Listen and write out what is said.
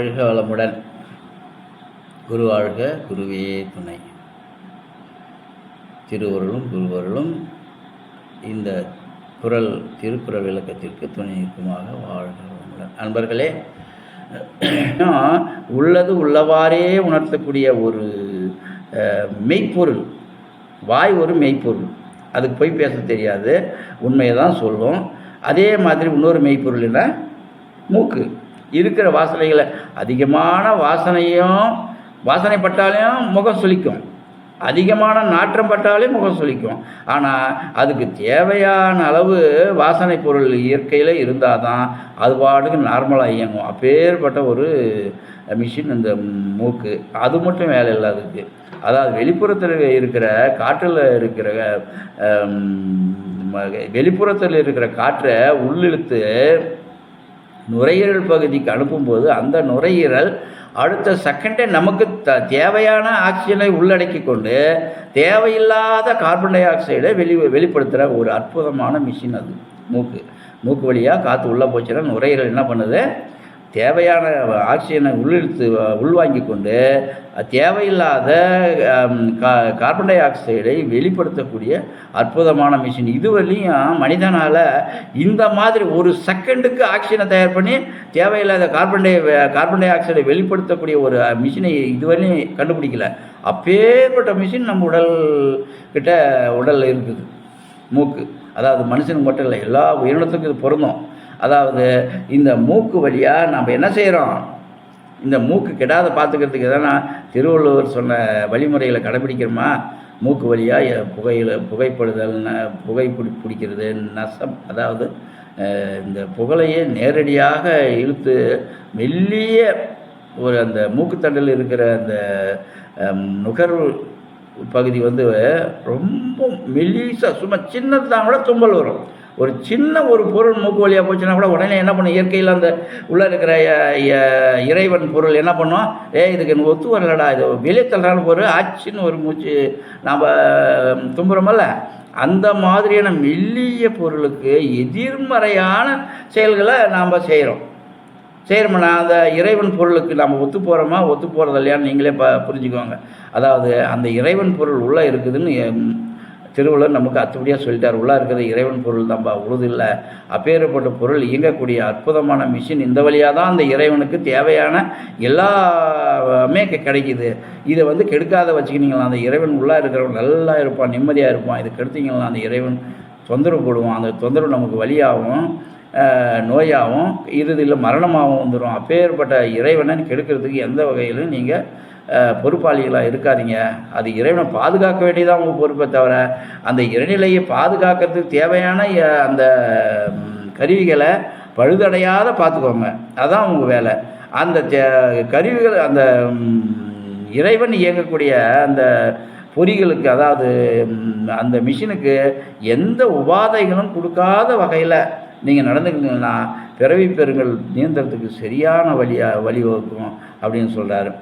வாழ்க வளமுடன் குரு வாழ்க குருவே துணை. திருவருளும் குருவருளும் இந்த குரல் திருக்குறள் விளக்கத்திற்கு துணை நிற்குமாக வாழ்க வளமுடன் அன்பர்களே உள்ளது உள்ளவாறே உணர்த்தக்கூடிய ஒரு மெய்ப்பொருள் வாய் ஒரு மெய்ப்பொருள். அதுக்கு போய் பேச தெரியாது. உண்மையை தான் சொல்லும் அதே மாதிரி இன்னொரு மெய்ப்பொருள் என்ன? மூக்கு. இருக்கிற வாசனைகளை அதிகமான வாசனையும் வாசனை பட்டாலையும் முகம் சுளிக்கும். அதிகமான நாற்றம் பட்டாலே முகம் சுளிக்கும். ஆனால் அதுக்கு தேவையான அளவு வாசனை பொருள் இயற்கையில் இருந்தால் தான் அது பாட்டுக்கு நார்மலாக இயங்கும். அப்பேற்பட்ட ஒரு மிஷின் இந்த மூக்கு அது மட்டும் வேலை இல்லை அதுக்கு. அதாவது வெளிப்புறத்தில் இருக்கிற காற்றில் இருக்கிற வெளிப்புறத்தில் இருக்கிற காற்றை உள்ளிழுத்து நுரையீரல் பகுதிக்கு அனுப்பும்போது அந்த நுரையீரல் அடுத்த செகண்டே நமக்கு த தேவையான ஆக்சிஜனை உள்ளடக்கி கொண்டு தேவையில்லாத கார்பன் டை ஆக்சைடை வெளி வெளிப்படுத்துகிற ஒரு அற்புதமான மிஷின் அது. மூக்கு. மூக்கு வழியாக காற்று உள்ளே போச்சுன்னா நுரையீரல் என்ன பண்ணுது? தேவையான ஆக்சிஜனை உள்ளிழுத்து உள்வாங்கி கொண்டு தேவையில்லாத கா கார்பன் டை ஆக்சைடை வெளிப்படுத்தக்கூடிய அற்புதமான மிஷின் இதுவரையும் மனிதனால் இந்த மாதிரி ஒரு செகண்டுக்கு ஆக்சிஜனை தயார் பண்ணி தேவையில்லாத கார்பன் டை கார்பன் டை ஆக்சைடை வெளிப்படுத்தக்கூடிய ஒரு மிஷினை இதுவரையும் கண்டுபிடிக்கல. அப்பேற்பட்ட மிஷின் நம்ம உடல் கிட்ட உடலில் இருக்குது. மூக்கு. அதாவது மனுஷனுக்கு மட்டும் இல்லை எல்லா உயிரினத்துக்கும் இது பொருந்தும். அதாவது இந்த மூக்கு வழியாக நம்ம என்ன செய்கிறோம் இந்த மூக்கு கெடாத பார்த்துக்கிறதுக்கு எதனா திருவள்ளுவர் சொன்ன வழிமுறைகளை கடைபிடிக்கிறோமா? மூக்கு வழியாக புகையில் புகைப்படுதல் ந- புகை பிடி பிடிக்கிறது நசம் அதாவது இந்த புகழையே நேரடியாக இழுத்து மெல்லிய ஒரு அந்த மூக்குத்தண்டில் இருக்கிற அந்த நுகர்வு பகுதி வந்து ரொம்ப மெல்லிசாக சும்மா சின்னது தான் கூட தும்பல் வரும். ஒரு சின்ன ஒரு பொருள் மூக்கு வழியாக போச்சுன்னா கூட உடனே என்ன பண்ணும் இயற்கையில் அந்த உள்ளே இருக்கிற இறைவன் பொருள் என்ன பண்ணும்? ஏ இதுக்கு எனக்கு ஒத்து வரலடா. இது வெளியே தள்ளுறான பொருள் ஆச்சுன்னு ஒரு மூச்சு நாம் தும்புறோமல்ல? அந்த மாதிரியான மெல்லிய பொருளுக்கு எதிர்மறையான செயல்களை நாம் செய்கிறோம் செய்கிறோம்னா அந்த இறைவன் பொருளுக்கு நம்ம ஒத்து போகிறோமா ஒத்து போகிறதில்லையான்னு நீங்களே ப புரிஞ்சுக்கோங்க. அதாவது அந்த இறைவன் பொருள் உள்ளே இருக்குதுன்னு திருவள்ளுவர் நமக்கு அத்துப்படியாக சொல்லிட்டார் உள்ளே இருக்கிறது இறைவன் பொருள் தான்பா உழுது இல்லை அப்பேற்பட்ட பொருள் இயங்கக்கூடிய அற்புதமான மிஷின் இந்த வழியாக தான் அந்த இறைவனுக்கு தேவையான எல்லாமே கிடைக்கிது கிடைக்குது. இதை வந்து கெடுக்காத வச்சுக்கினீங்களா அந்த இறைவன் உள்ளே இருக்கிறவன் நல்லா இருப்பான் நிம்மதியாக இருப்பான். இது கெடுத்தீங்களா அந்த இறைவன் தொந்தரவு போடுவான். அந்த தொந்தரவு நமக்கு வழியாகவும் நோயாகவும் இறுதியில் மரணமாகவும் வந்துடும் அப்பேற்பட்ட இறைவனை கெடுக்கிறதுக்கு எந்த வகையிலும் நீங்கள் பொறுப்பாளிகளாக இருக்காதீங்க. அது இறைவனை பாதுகாக்க வேண்டியதான் உங்கள் பொறுப்பை தவிர அந்த இறைநிலையை பாதுகாக்கிறதுக்கு தேவையான அந்த கருவிகளை பழுதடையாத பார்த்துக்கோங்க. அதான் உங்கள் வேலை. அந்த தே- கருவிகள் அந்த இறைவன் இயங்கக்கூடிய அந்த பொறிகளுக்கு அதாவது அந்த மிஷினுக்கு எந்த உபாதைகளும் கொடுக்காத வகையில் நீங்கள் நடந்துக்கிட்டீங்கன்னா பிறவி பெருங்கள் நீந்தறதுக்கு சரியான வழியாக வழிவகுக்கும் அப்படின்னு சொல்கிறாரு